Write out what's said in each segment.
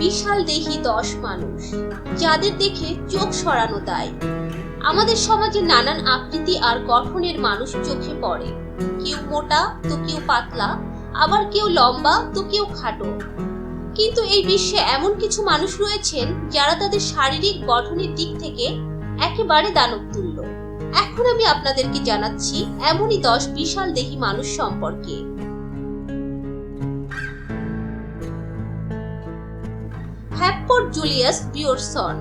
বিশাল দেহি দশ মানুষ, যাদের দেখে চোখ সরানো দায়। আমাদের সমাজে নানান আকৃতি আর গঠনের মানুষ চোখে পড়ে। কেউ মোটা, তো কেউ পাতলা, আবার কেউ লম্বা, তো কেউ খাটো। কিন্তু এই বিশ্বে এমন কিছু মানুষ রয়েছেন যারা তাদের শারীরিক গঠনের দিক থেকে একেবারে দানব তুল্য এখন আমি আপনাদেরকে জানাচ্ছি এমনই দশ বিশাল দেহি মানুষ সম্পর্কে। জুলিয়াস বিওরসন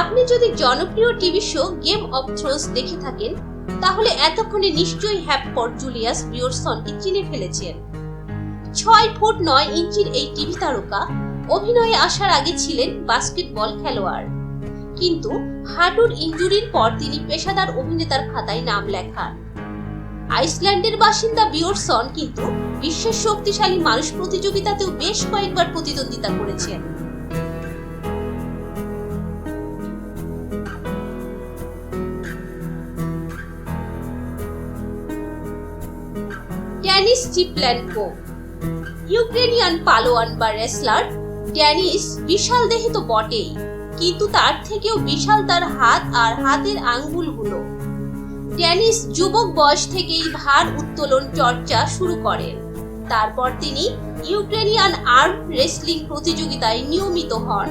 আপনি যদি জনপ্রিয় TV show Game of Thrones দেখে থাকেন, তাহলে এতক্ষণে নিশ্চয়ই হ্যাপপোর্ট জুলিয়াস বিওরসনকে চিনে ফেলেছেন। ছয় ফুট নয় ইঞ্চির এই টিভি তারকা অভিনয়ে আসার আগে ছিলেন বাস্কেটবল খেলোয়াড়। কিন্তু হাঁটুর ইনজুরির পর তিনি পেশাদার অভিনেতার খাতায় নাম লেখান। আইসল্যান্ডের বাসিন্দা বিওরসন কিন্তু বিশ্বের শক্তিশালী মানুষ প্রতিযোগিতাতেও বেশ কয়েকবার প্রতিদ্বন্দ্বিতা করেছেন। ড্যানিস চিপল্যান্ডকো ইউক্রেনিয়ান পালোয়ান বা রেসলার ড্যানিস বিশাল দেহে তো বটেই, কিন্তু তার থেকেও বিশাল তার হাত আর হাতের আঙ্গুলগুলো। ড্যানিস যুবক বয়স থেকেই ভার উত্তোলন চর্চা শুরু করেন। তারপর তিনি ইউক্রেনিয়ান আর্ম রেসলিং প্রতিযোগিতায় নিয়মিত হন।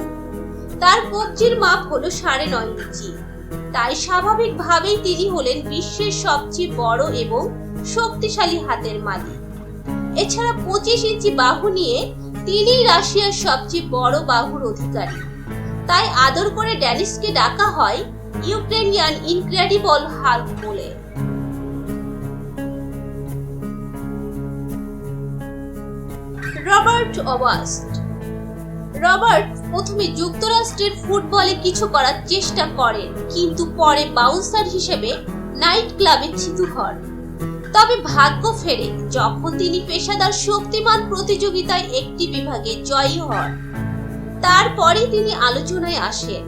তার কবজির মাপ হলো সাড়ে নয় ইঞ্চি। তাই স্বাভাবিকভাবেই তিনি হলেন বিশ্বের সবচেয়ে বড় এবং শক্তিশালী হাতের মালিক। এছাড়া পঁচিশ ইঞ্চি বাহু নিয়ে তিনিই রাশিয়ার সবচেয়ে বড় বাহুর অধিকারী। তাই আদর করে ড্যানিসকে ডাকা হয় ইউক্রেনিয়ান ইনক্রেডিবল হাল্ক বলে। রবার্ট অবাস্ট। রবার্ট প্রথমে যুক্তরাষ্ট্রের ফুটবলে কিছু করার চেষ্টা করেন, কিন্তু পরে বাউন্সার হিসেবে নাইট ক্লাবে থিতু হন। তবে ভাগ্য ফেরে, যখন তিনি পেশাদার শক্তিমান প্রতিযোগিতায় একটি বিভাগে জয়ী হন। তারপরে তিনি আলোচনায় আসেন।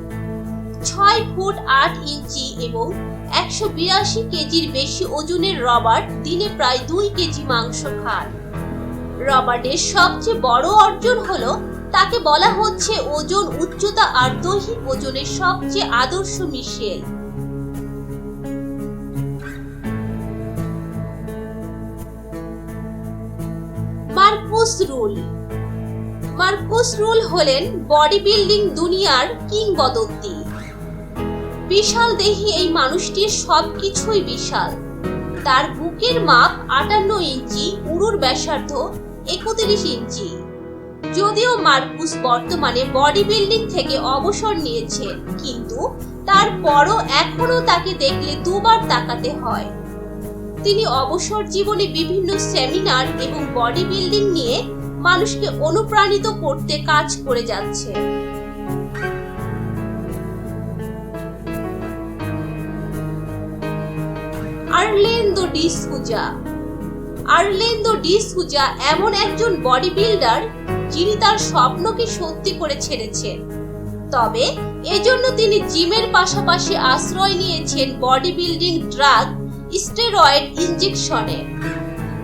ছয় ফুট আট ইঞ্চি এবং একশো বিরাশি কেজির বেশি ওজনের রবার্ট দিনে প্রায় দুই কেজি মাংস খান। রবার্টের সবচেয়ে বড় অর্জন হলো, তাকে বলা হচ্ছে ওজন উচ্চতা আর দৈহিক ওজনের সবচেয়ে আদর্শ মিশেল। Markus Ruhl. মার্কুস রুল হলেন বডি বিল্ডিং দুনিয়ার কিংবদন্তি। বিশাল দেহি এই মানুষটির সবকিছুই বিশাল। তার বুকের মাপ আটান্ন ইঞ্চি উড়ুর ব্যাসার্ধ একত্রিশ ইঞ্চি। যদিও মার্কুস বর্তমানে বডি বিল্ডিং থেকে অবসর নিয়েছেন কিন্তু তারপরও এখনও তাকে দেখলে দুবার তাকাতে হয়। তিনি অবসর জীবনে বিভিন্ন সেমিনার এবং বডি বিল্ডিং নিয়ে মানুষকে অনুপ্রাণিত করতে কাজ করে যাচ্ছে। আর্লেন্দো ডি সুজা আর্লেন্দো ডি সুজা এমন একজন বডি বিল্ডার যিনি তার স্বপ্নকে সত্যি করে ছেড়েছেন। তবে এজন্য তিনি জিমের পাশাপাশি আশ্রয় নিয়েছেন বডি বিল্ডিং ড্রাগ স্টেরয়েড ইনজেকশনে।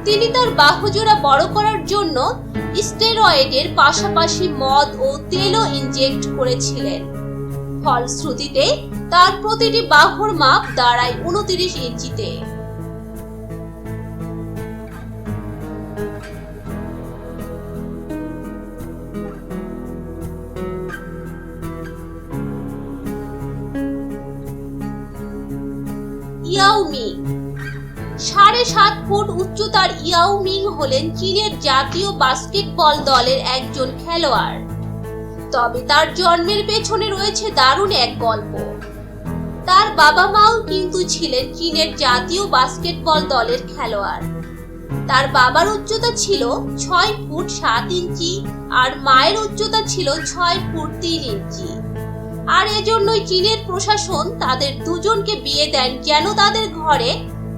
তিনি তার বাহুজোড়া বড় করার জন্য স্টেরয়েডের পাশাপাশি মদ ও তেলও ইনজেক্ট করেছিলেন। ফলশ্রুতিতে, তার প্রতিটি বাহুর মাপ দাঁড়ায় উনত্রিশ ইঞ্চিতে। ইয়াওমিং সাড়ে সাত ফুট উচ্চতার ইয়াওমিং হলেন চীনের জাতীয় বাস্কেটবল দলের একজন খেলোয়াড়। তবে তার জন্মের পেছনে রয়েছে দারুণ এক গল্প। তার বাবা মাও কিন্তু ছিলেন চীনের জাতীয় বাস্কেটবল দলের খেলোয়াড়। তার বাবার উচ্চতা ছিল ছয় ফুট সাত ইঞ্চি আর মায়ের উচ্চতা ছিল ছয় ফুট তিন ইঞ্চি। আর এজন্যই চীনের প্রশাসন তাদের দুজনকে বিয়ে দেন। যেন তাদের ঘরে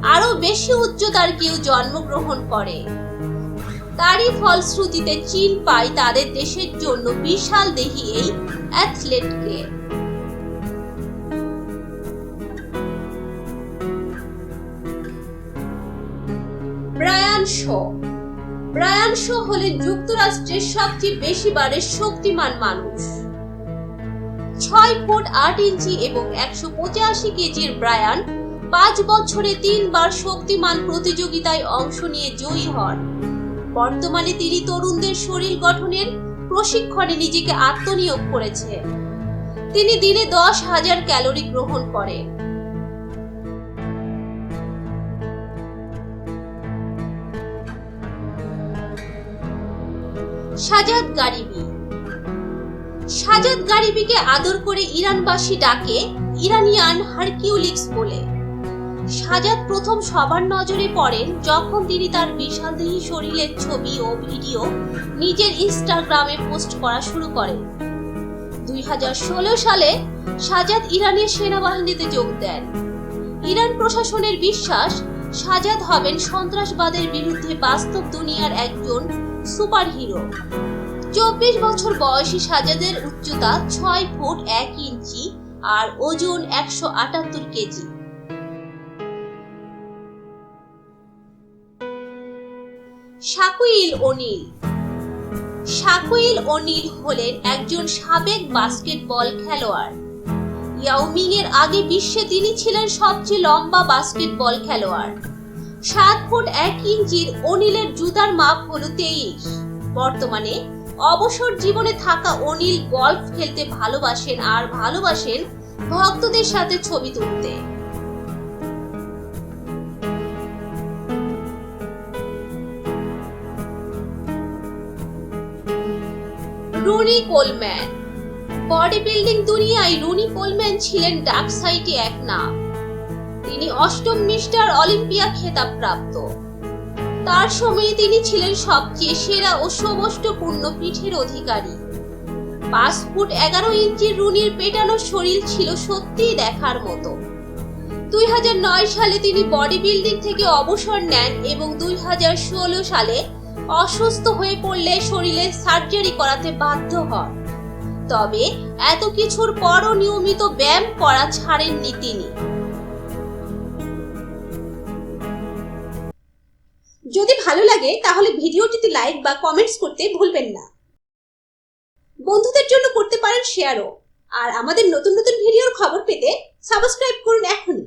আরও বেশি উচ্চতার কেউ জন্মগ্রহণ করে। তারই ফলশ্রুতিতে চীন পায় তাদের দেশের জন্য বিশাল দেহি এই অ্যাথলেটকে। Brian Shaw. ব্রায়ান শো হলেন যুক্তরাষ্ট্রের সবচেয়ে বেশি বারের শক্তিমান মানুষ। ছয় ফুট আট ইঞ্চি এবং একশো পঁচাশি কেজির ব্রায়ান পাঁচ বছরে তিনবার শক্তিমান প্রতিযোগিতায় অংশ নিয়ে জয়ী হন। বর্তমানে তিনি তরুণদের শরীর গঠনের প্রশিক্ষণে নিজেকে আত্মনিয়োগ করেছে। তিনি দিনে দশ হাজার ক্যালোরি গ্রহণ করেন। সাজাদ গারিবি। সাজাদ গারিবিকে আদর করে ইরানবাসী ডাকে ইরানিয়ান হারকিউলিক্স বলে। সাজাদ প্রথম সবার নজরে পড়েন যখন তিনি তার বিশালদেহী শরীরের ছবি ও ভিডিও নিজের ইনস্টাগ্রামে পোস্ট করা শুরু করেন। দুই হাজার ষোলো সালে সাজাদ ইরানের সেনাবাহিনীতে যোগ দেন। ইরান প্রশাসনের বিশ্বাস, সাজাদ হবেন সন্ত্রাসবাদের বিরুদ্ধে বাস্তব দুনিয়ার একজন সুপারহিরো। চব্বিশ বছর বয়সী সাজাদের উচ্চতা ছয় ফুট এক ইঞ্চি আর ওজন একশো আটাত্তর KG. Shaquille O'Neal Shaquille O'Neal হলেন একজন সাবেক বাস্কেটবল খেলোয়াড়। ইয়াওমিং এর আগে বিশ্বে তিনি ছিলেন সবচেয়ে লম্বা বাস্কেটবল খেলোয়াড়। সাত ফুট এক ইঞ্চির অনিলের জুতার মাপ হলো তেইশ। বর্তমানে অবসর জীবনে থাকা অনিল গল্ফ খেলতে ভালোবাসেন আর ভালোবাসেন ভক্তদের সাথে ছবি তুলতে। Ronnie Coleman. বডি বিল্ডিং দুনিয়ায় রুনি কোলম্যান ছিলেন ডার্ক সাইটে এক নাম। তিনি অষ্টম মিস্টার অলিম্পিয়া খেতাব প্রাপ্ত তার সময়ে তিনি ছিলেন সবচেয়ে সেরা ও সমষ্টপূর্ণ পিঠের অধিকারী। পাঁচ ফুট এগারো ইঞ্চির রুনির পেটানো শরীর ছিল সত্যিই দেখার মতো। দুই সালে তিনি বডি বিল্ডিং থেকে অবসর নেন এবং দুই সালে অসুস্থ হয়ে পড়লে শরীরে সার্জারি করাতে বাধ্য হন। তবে এত কিছুর পরও নিয়মিত ব্যায়াম করা ছাড়েননি তিনি। যদি ভালো লাগে, তাহলে ভিডিওটিতে লাইক বা কমেন্টস করতে ভুলবেন না। বন্ধুদের জন্য করতে পারেন শেয়ারও আর আমাদের নতুন নতুন ভিডিওর খবর পেতে সাবস্ক্রাইব করুন এখনই।